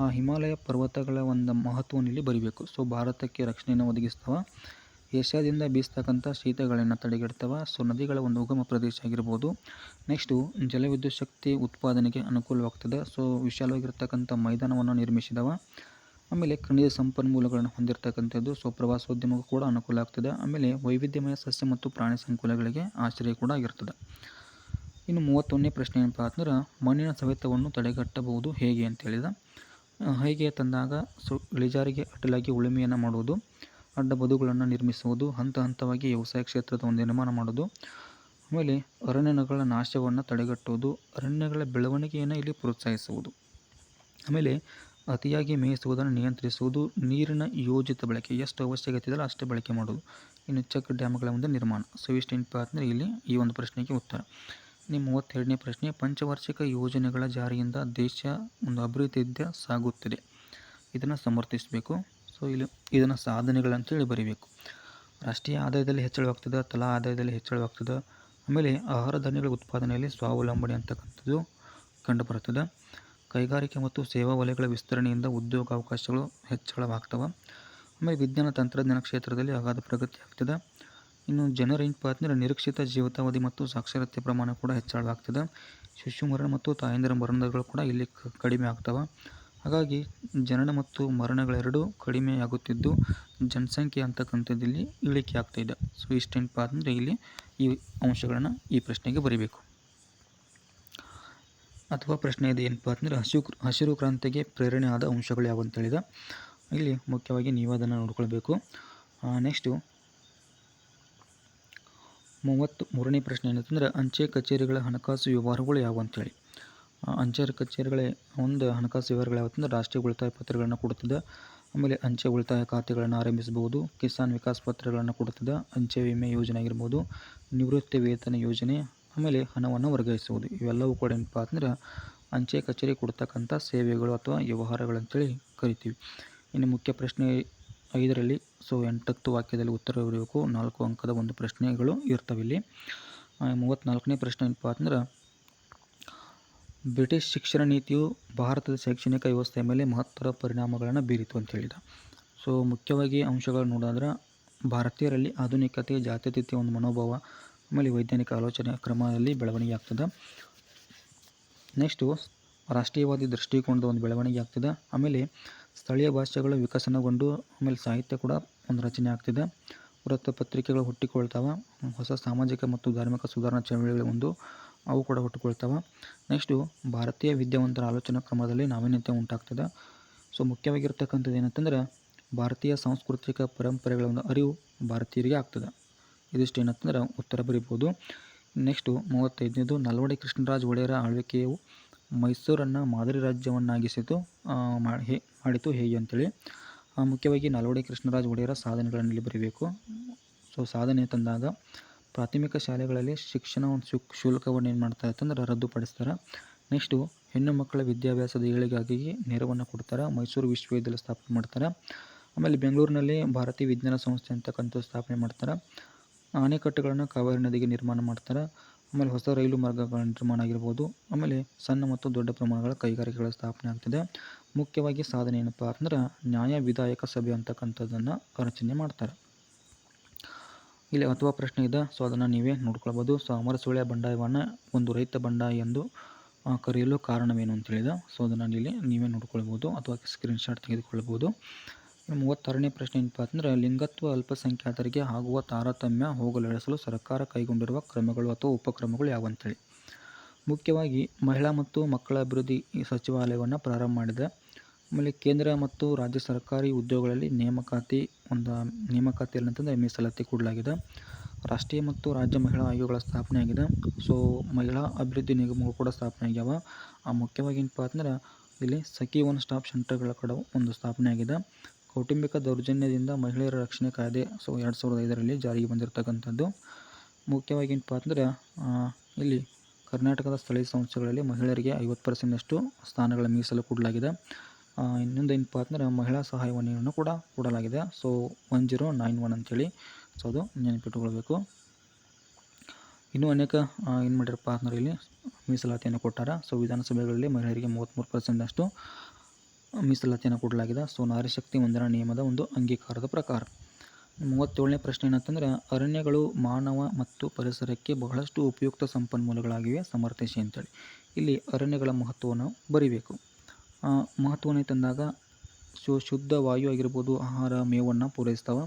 ಆ, ಹಿಮಾಲಯ ಪರ್ವತಗಳ ಒಂದು ಮಹತ್ವವನ್ನು ಇಲ್ಲಿ ಬರೀಬೇಕು. ಸೊ ಭಾರತಕ್ಕೆ ರಕ್ಷಣೆಯನ್ನು ಒದಗಿಸ್ತವೆ, ಏಷ್ಯಾದಿಂದ ಬೀಸ್ತಕ್ಕಂಥ ಶೀತಗಳನ್ನು ತಡೆಗಟ್ತವೆ ಸೊ ನದಿಗಳ ಒಂದು ಉಗಮ ಪ್ರದೇಶ ಆಗಿರ್ಬೋದು. ನೆಕ್ಸ್ಟು ಜಲವಿದ್ಯುತ್ ಶಕ್ತಿ ಉತ್ಪಾದನೆಗೆ ಅನುಕೂಲವಾಗ್ತದೆ ಸೊ ವಿಶಾಲವಾಗಿರ್ತಕ್ಕಂಥ ಮೈದಾನವನ್ನು ನಿರ್ಮಿಸಿದವ ಆಮೇಲೆ ಖನಿಜ ಸಂಪನ್ಮೂಲಗಳನ್ನು ಹೊಂದಿರತಕ್ಕಂಥದ್ದು ಸೊ ಪ್ರವಾಸೋದ್ಯಮಕ್ಕೂ ಕೂಡ ಅನುಕೂಲ ಆಗ್ತದೆ. ಆಮೇಲೆ ವೈವಿಧ್ಯಮಯ ಸಸ್ಯ ಮತ್ತು ಪ್ರಾಣಿ ಸಂಕುಲಗಳಿಗೆ ಆಶ್ರಯ ಕೂಡ ಆಗಿರ್ತದೆ. ಇನ್ನು ಮೂವತ್ತೊಂದನೇ ಪ್ರಶ್ನೆ ಏನಪ್ಪ ಅಂದ್ರೆ ಮಣ್ಣಿನ ಸವೆತವನ್ನು ತಡೆಗಟ್ಟಬಹುದು ಹೇಗೆ ಅಂತ ಹೇಳಿದ. ಹೇಗೆ ತಂದಾಗ ಸೊ, ಇಳಿಜಾರಿಗೆ ಅಡ್ಡಲಾಗಿ ಉಳುಮೆಯನ್ನು ಮಾಡುವುದು ಅಡ್ಡ ಬದುಗಳನ್ನು ನಿರ್ಮಿಸುವುದು, ಹಂತ ಹಂತವಾಗಿ ವ್ಯವಸಾಯ ಕ್ಷೇತ್ರದ ಒಂದು ನಿರ್ಮಾಣ ಮಾಡೋದು, ಆಮೇಲೆ ಅರಣ್ಯಗಳ ನಾಶವನ್ನು ತಡೆಗಟ್ಟುವುದು ಅರಣ್ಯಗಳ ಬೆಳವಣಿಗೆಯನ್ನು ಇಲ್ಲಿ ಪ್ರೋತ್ಸಾಹಿಸುವುದು. ಆಮೇಲೆ ಅತಿಯಾಗಿ ಮೇಯಿಸುವುದನ್ನು ನಿಯಂತ್ರಿಸುವುದು ನೀರಿನ ಯೋಜಿತ ಬಳಕೆ. ಎಷ್ಟು ಅವಶ್ಯಕತೆ ಇದೆಯಲ್ಲ ಅಷ್ಟೇ ಬಳಕೆ ಮಾಡೋದು ಇನ್ನು ಚೆಕ್ ಡ್ಯಾಮ್ಗಳ ಒಂದು ನಿರ್ಮಾಣ. ಸೊ ಇಷ್ಟು ಅಂದರೆ ಇಲ್ಲಿ ಈ ಒಂದು ಪ್ರಶ್ನೆಗೆ ಉತ್ತರ. ಇನ್ನು ಮೂವತ್ತೆರಡನೇ ಪ್ರಶ್ನೆ, ಪಂಚವಾರ್ಷಿಕ ಯೋಜನೆಗಳ ಜಾರಿಯಿಂದ ದೇಶ ಒಂದು ಅಭಿವೃದ್ಧಿಯಿಂದ ಸಾಗುತ್ತಿದೆ. ಇದನ್ನು ಸಮರ್ಥಿಸಬೇಕು. ಸೊ, ಇಲ್ಲಿ ಇದನ್ನು ಸಾಧನೆಗಳಂತೇಳಿ ಬರೀಬೇಕು. ರಾಷ್ಟ್ರೀಯ ಆದಾಯದಲ್ಲಿ ಹೆಚ್ಚಳವಾಗ್ತದೆ, ತಲಾ ಆದಾಯದಲ್ಲಿ ಹೆಚ್ಚಳವಾಗ್ತದೆ. ಆಮೇಲೆ ಆಹಾರ ಧಾನ್ಯಗಳ ಉತ್ಪಾದನೆಯಲ್ಲಿ ಸ್ವಾವಲಂಬನೆ ಅಂತಕ್ಕಂಥದ್ದು ಕಂಡುಬರುತ್ತದೆ. ಕೈಗಾರಿಕೆ ಮತ್ತು ಸೇವಾ ವಲಯಗಳ ವಿಸ್ತರಣೆಯಿಂದ ಉದ್ಯೋಗಾವಕಾಶಗಳು ಹೆಚ್ಚಳವಾಗ್ತವೆ. ಆಮೇಲೆ ವಿಜ್ಞಾನ ತಂತ್ರಜ್ಞಾನ ಕ್ಷೇತ್ರದಲ್ಲಿ ಅಗಾಧ ಪ್ರಗತಿ ಆಗ್ತದೆ. ಇನ್ನು ಜನರ ಏನಪ್ಪ ಅಂದರೆ ನಿರೀಕ್ಷಿತ ಜೀವಿತಾವಧಿ ಮತ್ತು ಸಾಕ್ಷರತೆ ಪ್ರಮಾಣ ಕೂಡ ಹೆಚ್ಚಳವಾಗ್ತದೆ. ಶಿಶು ಮರಣ ಮತ್ತು ತಾಯಂದಿರ ಮರಣಗಳು ಕೂಡ ಇಲ್ಲಿ ಕಡಿಮೆ ಆಗ್ತವೆ. ಹಾಗಾಗಿ ಜನನ ಮತ್ತು ಮರಣಗಳೆರಡೂ ಕಡಿಮೆ ಆಗುತ್ತಿದ್ದು ಜನಸಂಖ್ಯೆ ಅಂತಕ್ಕಂಥದ್ದು ಇಲ್ಲಿ ಇಳಿಕೆ ಆಗ್ತಾಯಿದೆ ಸೊ ಇಷ್ಟೇನಪ್ಪ ಅಂದರೆ ಇಲ್ಲಿ ಈ ಅಂಶಗಳನ್ನು ಈ ಪ್ರಶ್ನೆಗೆ ಬರೀಬೇಕು. ಅಥವಾ ಪ್ರಶ್ನೆ ಇದೆ ಏನಪ್ಪ ಅಂದರೆ ಹಸಿರು ಹಸಿರು ಕ್ರಾಂತಿಗೆ ಪ್ರೇರಣೆ ಆದ ಅಂಶಗಳು ಯಾವ ಅಂತ ಹೇಳಿದ. ಇಲ್ಲಿ ಮುಖ್ಯವಾಗಿ ನೀವು ಅದನ್ನು ನೋಡ್ಕೊಳ್ಬೇಕು. ನೆಕ್ಸ್ಟು ಮೂವತ್ತು ಮೂರನೇ ಪ್ರಶ್ನೆ ಏನಂತಂದ್ರೆ ಅಂಚೆ ಕಚೇರಿಗಳ ಹಣಕಾಸು ವ್ಯವಹಾರಗಳು ಯಾವ ಅಂತೇಳಿ ಅಂಚೆ ಕಚೇರಿಗಳ ಒಂದು ಹಣಕಾಸು ವ್ಯವಹಾರಗಳು ಯಾವತ್ತಂದ್ರೆ ರಾಷ್ಟ್ರೀಯ ಉಳಿತಾಯ ಪತ್ರಗಳನ್ನು ಕೊಡುತ್ತದೆ. ಆಮೇಲೆ ಅಂಚೆ ಉಳಿತಾಯ ಖಾತೆಗಳನ್ನು ಆರಂಭಿಸಬಹುದು. ಕಿಸಾನ್ ವಿಕಾಸ್ ಪತ್ರಗಳನ್ನು ಕೊಡುತ್ತದೆ. ಅಂಚೆ ವಿಮೆ ಯೋಜನೆ ಆಗಿರ್ಬೋದು. ನಿವೃತ್ತಿ ವೇತನ ಯೋಜನೆ. ಆಮೇಲೆ ಹಣವನ್ನು ವರ್ಗಾಯಿಸುವುದು. ಇವೆಲ್ಲವೂ ಕೂಡ ಏನಪ್ಪ ಅಂದ್ರೆ ಅಂಚೆ ಕಚೇರಿ ಕೊಡ್ತಕ್ಕಂಥ ಸೇವೆಗಳು ಅಥವಾ ವ್ಯವಹಾರಗಳಂತೇಳಿ ಕರಿತೀವಿ. ಇನ್ನು ಮುಖ್ಯ ಪ್ರಶ್ನೆ ಐದರಲ್ಲಿ, ಸೊ ಎಂಟತ್ತು ವಾಕ್ಯದಲ್ಲಿ ಉತ್ತರ ಬರಬೇಕು ನಾಲ್ಕು ಅಂಕದ ಒಂದು ಪ್ರಶ್ನೆಗಳು ಇರ್ತವೆ ಇಲ್ಲಿ. ಮೂವತ್ತ್ನಾಲ್ಕನೇ ಪ್ರಶ್ನೆ ಏನಪ್ಪ ಅಂದ್ರೆ ಬ್ರಿಟಿಷ್ ಶಿಕ್ಷಣ ನೀತಿಯು ಭಾರತದ ಶೈಕ್ಷಣಿಕ ವ್ಯವಸ್ಥೆಯ ಮೇಲೆ ಮಹತ್ತರ ಪರಿಣಾಮಗಳನ್ನು ಬೀರಿತು ಅಂತ ಹೇಳಿದ. ಸೊ ಮುಖ್ಯವಾಗಿ ಅಂಶಗಳು ನೋಡೋದ್ರೆ ಭಾರತೀಯರಲ್ಲಿ ಆಧುನಿಕತೆ ಜಾತ್ಯತೀತ ಒಂದು ಮನೋಭಾವ ಆಮೇಲೆ ವೈಜ್ಞಾನಿಕ ಆಲೋಚನೆ ಕ್ರಮದಲ್ಲಿ ಬೆಳವಣಿಗೆ ಆಗ್ತದೆ ನೆಕ್ಸ್ಟು ರಾಷ್ಟ್ರೀಯವಾದಿ ದೃಷ್ಟಿಕೋನದ ಒಂದು ಬೆಳವಣಿಗೆ ಆಗ್ತದೆ ಆಮೇಲೆ ಸ್ಥಳೀಯ ಭಾಷೆಗಳು ವಿಕಸನಗೊಂಡು ಆಮೇಲೆ ಸಾಹಿತ್ಯ ಕೂಡ ಒಂದು ರಚನೆ ಆಗ್ತಿದೆ. ವೃತ್ತಪತ್ರಿಕೆಗಳು ಹುಟ್ಟಿಕೊಳ್ತಾವೆ. ಹೊಸ ಸಾಮಾಜಿಕ ಮತ್ತು ಧಾರ್ಮಿಕ ಸುಧಾರಣಾ ಚಳವಳಿಗಳು ಒಂದು ಅವು ಕೂಡ ಹುಟ್ಟಿಕೊಳ್ತಾವೆ. ನೆಕ್ಸ್ಟು ಭಾರತೀಯ ವಿದ್ಯಾವಂತರ ಆಲೋಚನಾ ಕ್ರಮದಲ್ಲಿ ನಾವೀನ್ಯತೆ ಉಂಟಾಗ್ತದೆ. ಸೊ ಮುಖ್ಯವಾಗಿರ್ತಕ್ಕಂಥದ್ದು ಏನಂತಂದ್ರೆ ಭಾರತೀಯ ಸಾಂಸ್ಕೃತಿಕ ಪರಂಪರೆಗಳ ಒಂದು ಅರಿವು ಭಾರತೀಯರಿಗೆ ಆಗ್ತದೆ. ಇದಿಷ್ಟು ಏನಂತಂದ್ರೆ ಉತ್ತರ ಬರಿಬೋದು. ನೆಕ್ಸ್ಟು ಮೂವತ್ತೈದನೇದು ನಲ್ವಡಿ ಕೃಷ್ಣರಾಜ ಒಡೆಯರ ಆಳ್ವಿಕೆಯು ಮೈಸೂರನ್ನು ಮಾದರಿ ರಾಜ್ಯವನ್ನಾಗಿಸಿತು ಹೇ ಮಾಡಿತು ಹೇಗೆ ಅಂತೇಳಿ. ಮುಖ್ಯವಾಗಿ ನಲ್ವಡಿ ಕೃಷ್ಣರಾಜ ಒಡೆಯರ ಸಾಧನೆಗಳನ್ನು ಇಲ್ಲಿ ಬರೀಬೇಕು. ಸೊ, ಸಾಧನೆ ತಂದಾಗ ಪ್ರಾಥಮಿಕ ಶಾಲೆಗಳಲ್ಲಿ ಶಿಕ್ಷಣ ಒಂದು ಶುಲ್ಕವನ್ನು ಏನು ಮಾಡ್ತಾರೆ ಅಂತಂದ್ರೆ ರದ್ದುಪಡಿಸ್ತಾರೆ. ನೆಕ್ಸ್ಟು ಹೆಣ್ಣು ಮಕ್ಕಳ ವಿದ್ಯಾಭ್ಯಾಸದ ಏಳಿಗಾಗಿ ನೆರವನ್ನು ಕೊಡ್ತಾರೆ, ಮೈಸೂರು ವಿಶ್ವವಿದ್ಯಾಲಯ ಸ್ಥಾಪನೆ ಮಾಡ್ತಾರೆ. ಆಮೇಲೆ ಬೆಂಗಳೂರಿನಲ್ಲಿ ಭಾರತೀಯ ವಿಜ್ಞಾನ ಸಂಸ್ಥೆ ಅಂತಕ್ಕಂಥ ಸ್ಥಾಪನೆ ಮಾಡ್ತಾರೆ. ಅಣೆಕಟ್ಟುಗಳನ್ನು ಕಾವೇರಿ ನದಿಗೆ ನಿರ್ಮಾಣ ಮಾಡ್ತಾರೆ. ಆಮೇಲೆ ಹೊಸ ರೈಲು ಮಾರ್ಗಗಳ ನಿರ್ಮಾಣ ಆಗಿರ್ಬೋದು. ಆಮೇಲೆ ಸಣ್ಣ ಮತ್ತು ದೊಡ್ಡ ಪ್ರಮಾಣಗಳ ಕೈಗಾರಿಕೆಗಳ ಸ್ಥಾಪನೆ ಆಗ್ತದೆ. ಮುಖ್ಯವಾಗಿ ಸಾಧನೆ ಏನಪ್ಪ ಅಂದ್ರೆ ನ್ಯಾಯ ವಿಧಾಯಕ ಸಭೆ ಅಂತಕ್ಕಂಥದ್ದನ್ನು ರಚನೆ ಮಾಡ್ತಾರೆ. ಇಲ್ಲಿ ಅಥವಾ ಪ್ರಶ್ನೆ ಇದೆ. ಸೊ ಅದನ್ನು ನೀವೇ ನೋಡ್ಕೊಳ್ಬೋದು. ಸೊ ಅಮರಸುಳ್ಯ ಬಂಡಾಯವನ್ನು ಒಂದು ರೈತ ಬಂಡಾಯ ಎಂದು ಕರೆಯಲು ಕಾರಣವೇನು ಅಂತೇಳಿದ ಸೊ ಅದನ್ನು ಇಲ್ಲಿ ನೀವೇ ನೋಡ್ಕೊಳ್ಬೋದು ಅಥವಾ ಸ್ಕ್ರೀನ್ಶಾಟ್ ತೆಗೆದುಕೊಳ್ಬೋದು. ಮೂವತ್ತಾರನೇ ಪ್ರಶ್ನೆ ಏನಪ್ಪ ಅಂದ್ರೆ, ಲಿಂಗತ್ವ ಅಲ್ಪಸಂಖ್ಯಾತರಿಗೆ ಆಗುವ ತಾರತಮ್ಯ ಹೋಗಲಾಡಿಸಲು ಸರ್ಕಾರ ಕೈಗೊಂಡಿರುವ ಕ್ರಮಗಳು ಅಥವಾ ಉಪಕ್ರಮಗಳು ಯಾವಂತೇಳಿ. ಮುಖ್ಯವಾಗಿ ಮಹಿಳಾ ಮತ್ತು ಮಕ್ಕಳ ಅಭಿವೃದ್ಧಿ ಸಚಿವಾಲಯವನ್ನು ಪ್ರಾರಂಭ ಮಾಡಿದೆ. ಆಮೇಲೆ ಕೇಂದ್ರ ಮತ್ತು ರಾಜ್ಯ ಸರ್ಕಾರಿ ಉದ್ಯೋಗಗಳಲ್ಲಿ ನೇಮಕಾತಿ ಒಂದು ನೇಮಕಾತಿ ಅಂತಂದರೆ ಮೀಸಲಾತಿ ಕೊಡಲಾಗಿದೆ. ರಾಷ್ಟ್ರೀಯ ಮತ್ತು ರಾಜ್ಯ ಮಹಿಳಾ ಆಯೋಗಗಳ ಸ್ಥಾಪನೆ ಆಗಿದೆ. ಸೊ ಮಹಿಳಾ ಅಭಿವೃದ್ಧಿ ನಿಗಮಗಳು ಕೂಡ ಸ್ಥಾಪನೆ ಆಗ್ಯಾವ. ಆ ಮುಖ್ಯವಾಗಿ ಏನಪ್ಪ ಅಂದ್ರೆ, ಇಲ್ಲಿ ಸಖಿ ಒನ್ ಸ್ಟಾಪ್ ಸೆಂಟರ್ಗಳ ಕಡೆ ಒಂದು ಸ್ಥಾಪನೆ ಆಗಿದೆ. ಕೌಟುಂಬಿಕ ದೌರ್ಜನ್ಯದಿಂದ ಮಹಿಳೆಯರ ರಕ್ಷಣೆ ಕಾಯ್ದೆ ಸೊ ಎರಡು ಸಾವಿರದ ಐದರಲ್ಲಿ ಜಾರಿಗೆ ಬಂದಿರತಕ್ಕಂಥದ್ದು. ಮುಖ್ಯವಾಗಿ ಏನಪ್ಪ ಅಂದ್ರೆ ಇಲ್ಲಿ ಕರ್ನಾಟಕದ ಸ್ಥಳೀಯ ಸಂಸ್ಥೆಗಳಲ್ಲಿ ಮಹಿಳೆಯರಿಗೆ ಐವತ್ತು ಪರ್ಸೆಂಟ್ನಷ್ಟು ಸ್ಥಾನಗಳ ಮೀಸಲು ಕೊಡಲಾಗಿದೆ. ಇನ್ನೊಂದು ಏನಪ್ಪ ಅಂದರೆ ಮಹಿಳಾ ಸಹಾಯವಾಣಿಯನ್ನು ಕೂಡ ಕೊಡಲಾಗಿದೆ. So, one zero nine one ಅಂತೇಳಿ ಸೊ, ಅದು ನೆನಪಿಟ್ಟುಕೊಳ್ಬೇಕು. ಇನ್ನೂ ಅನೇಕ ಏನು ಮಾಡಿರಪ್ಪ ಅಂದ್ರೆ ಇಲ್ಲಿ ಮೀಸಲಾತಿಯನ್ನು ಕೊಟ್ಟಾರ. ಸೊ, ವಿಧಾನಸಭೆಗಳಲ್ಲಿ ಮಹಿಳೆಯರಿಗೆ ಮೂವತ್ತ್ಮೂರು ಪರ್ಸೆಂಟಷ್ಟು ಮೀಸಲಾತಿಯನ್ನು ಕೊಡಲಾಗಿದೆ. ಸೊ ನಾರಿ ಶಕ್ತಿ ವಂದನಾ ನಿಯಮದ ಒಂದು ಅಂಗೀಕಾರದ ಪ್ರಕಾರ. ಮೂವತ್ತೇಳನೇ ಪ್ರಶ್ನೆ ಏನಂತಂದ್ರೆ, ಅರಣ್ಯಗಳು ಮಾನವ ಮತ್ತು ಪರಿಸರಕ್ಕೆ ಬಹಳಷ್ಟು ಉಪಯುಕ್ತ ಸಂಪನ್ಮೂಲಗಳಾಗಿವೆ, ಸಮರ್ಥಿಸಿ ಅಂತೇಳಿ. ಇಲ್ಲಿ ಅರಣ್ಯಗಳ ಮಹತ್ವವನ್ನು ಬರಿಬೇಕು. ಮಹತ್ವವನ್ನು ತಂದಾಗ ಶು, ಶುದ್ಧ ವಾಯು ಆಗಿರ್ಬೋದು, ಆಹಾರ, ಮೇವನ್ನು ಪೂರೈಸ್ತವೆ.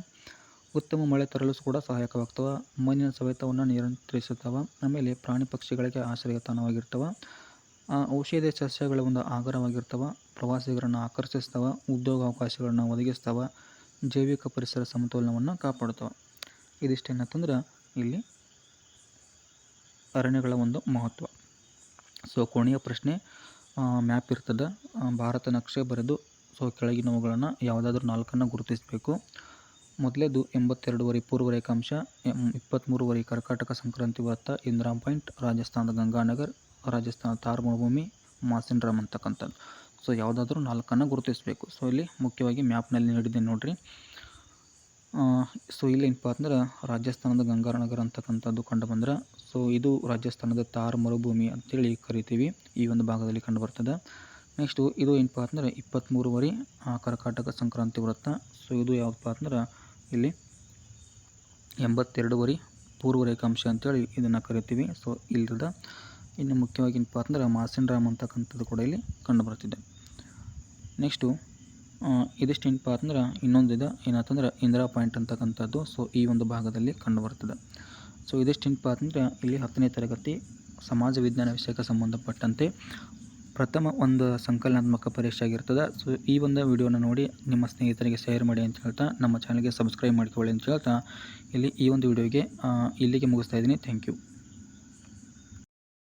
ಉತ್ತಮ ಮಳೆ ತರಲು ಕೂಡ ಸಹಾಯಕವಾಗ್ತವೆ. ಮಣ್ಣಿನ ಸವೆತವನ್ನು ನಿಯಂತ್ರಿಸುತ್ತವೆ. ಆಮೇಲೆ ಪ್ರಾಣಿ ಪಕ್ಷಿಗಳಿಗೆ ಆಶ್ರಯ ತಾಣವಾಗಿರ್ತವೆ ಆ, ಔಷಧೀಯ ಸಸ್ಯಗಳ ಒಂದು ಆಗರವಾಗಿರ್ತವೆ ಪ್ರವಾಸಿಗರನ್ನು ಆಕರ್ಷಿಸ್ತವೆ ಉದ್ಯೋಗಾವಕಾಶಗಳನ್ನು ಒದಗಿಸ್ತವೆ ಜೈವಿಕ ಪರಿಸರ ಸಮತೋಲನವನ್ನು ಕಾಪಾಡ್ತವೆ. ಇದಿಷ್ಟೇನಂತಂದ್ರೆ ಇಲ್ಲಿ ಅರಣ್ಯಗಳ ಒಂದು ಮಹತ್ವ. ಸೊ ಕೊನೆಯ ಪ್ರಶ್ನೆ ಮ್ಯಾಪ್ ಇರ್ತದೆ. ಭಾರತ ನಕ್ಷೆ ಬರೆದು ಸೊ ಕೆಳಗಿನವುಗಳನ್ನು ಯಾವುದಾದ್ರೂ ನಾಲ್ಕನ್ನು ಗುರುತಿಸಬೇಕು. ಮೊದಲೇದು ಎಂಬತ್ತೆರಡುವರೆ ಪೂರ್ವ ರೇಖಾಂಶ ಇಪ್ಪತ್ತ್ಮೂರುವರೆ ಕರ್ಕಾಟಕ ಸಂಕ್ರಾಂತಿ ವೃತ್ತ ಇಂದಿರಾ ಪಾಯಿಂಟ್ ರಾಜಸ್ಥಾನದ ಗಂಗಾನಗರ್ ರಾಜಸ್ಥಾನ ಥಾರ್ ಮರುಭೂಮಿ ಮಾಸಿನ್ ರಾಮ್ ಅಂತಕ್ಕಂಥದ್ದು. ಸೊ ಯಾವುದಾದ್ರೂ ನಾಲ್ಕನ್ನು ಗುರುತಿಸಬೇಕು. ಸೊ ಇಲ್ಲಿ ಮುಖ್ಯವಾಗಿ ಮ್ಯಾಪ್ನಲ್ಲಿ ನೀಡಿದ್ದೀನಿ ನೋಡಿರಿ. ಸೊ ಇಲ್ಲಿ ಏನಪ್ಪ ಅಂದ್ರೆ ರಾಜಸ್ಥಾನದ ಗಂಗಾನಗರ ಅಂತಕ್ಕಂಥದ್ದು ಕಂಡು ಬಂದ್ರೆ ಸೊ ಇದು ರಾಜಸ್ಥಾನದ ತಾರ್ ಮರುಭೂಮಿ ಅಂತೇಳಿ ಕರಿತೀವಿ. ಈ ಒಂದು ಭಾಗದಲ್ಲಿ ಕಂಡು ಬರ್ತದೆ. ನೆಕ್ಸ್ಟು ಇದು ಏನಪ್ಪ ಅಂದ್ರೆ ಇಪ್ಪತ್ತ್ಮೂರುವರೆ ಆ, ಕರ್ಕಾಟಕ ಸಂಕ್ರಾಂತಿ ವೃತ್ತ ಸೊ ಇದು ಯಾವುದಪ್ಪ ಅಂದ್ರೆ ಇಲ್ಲಿ ಎಂಬತ್ತೆರಡುವರೆ ಪೂರ್ವ ರೇಖಾಂಶ ಅಂತೇಳಿ ಇದನ್ನು ಕರಿತೀವಿ. ಸೊ ಇಲ್ಲದ ಇನ್ನು ಮುಖ್ಯವಾಗಿ ಏನಪ್ಪ ಅಂದ್ರೆ ಮಾಸಿನ್ ರಾಮ್ ಅಂತಕ್ಕಂಥದ್ದು ಕೂಡ ಇಲ್ಲಿ ಕಂಡು ಬರ್ತಿದೆ. ನೆಕ್ಸ್ಟು ಇದಿಷ್ಟು ಏನಪ್ಪ ಅಂದ್ರೆ ಇದು ಏನಂತಂದ್ರೆ ಇಂದಿರಾ ಪಾಯಿಂಟ್ ಅಂತಕ್ಕಂಥದ್ದು ಸೊ ಈ ಒಂದು ಭಾಗದಲ್ಲಿ ಕಂಡು ಬರ್ತದೆ. ಸೊ ಇದಿಷ್ಟು ಏನಪ್ಪ ಅಂತಂದ್ರೆ ಇಲ್ಲಿ ಹತ್ತನೇ ತರಗತಿ ಸಮಾಜ ವಿಜ್ಞಾನ ವಿಷಯಕ್ಕೆ ಸಂಬಂಧಪಟ್ಟಂತೆ ಪ್ರಥಮ ಒಂದು ಸಂಕಲನಾತ್ಮಕ ಪರೀಕ್ಷೆ ಆಗಿರ್ತದೆ. ಸೊ ಈ ಒಂದು ವಿಡಿಯೋನ ನೋಡಿ ನಿಮ್ಮ ಸ್ನೇಹಿತರಿಗೆ ಶೇರ್ ಮಾಡಿ ಅಂತ ಹೇಳ್ತಾ, ನಮ್ಮ ಚಾನಲ್ಗೆ ಸಬ್ಸ್ಕ್ರೈಬ್ ಮಾಡ್ಕೊಳ್ಳಿ ಅಂತ ಹೇಳ್ತಾ, ಇಲ್ಲಿ ಈ ಒಂದು ವಿಡಿಯೋಗೆ ಇಲ್ಲಿಗೆ ಮುಗಿಸ್ತಾ ಇದ್ದೀನಿ. Thank you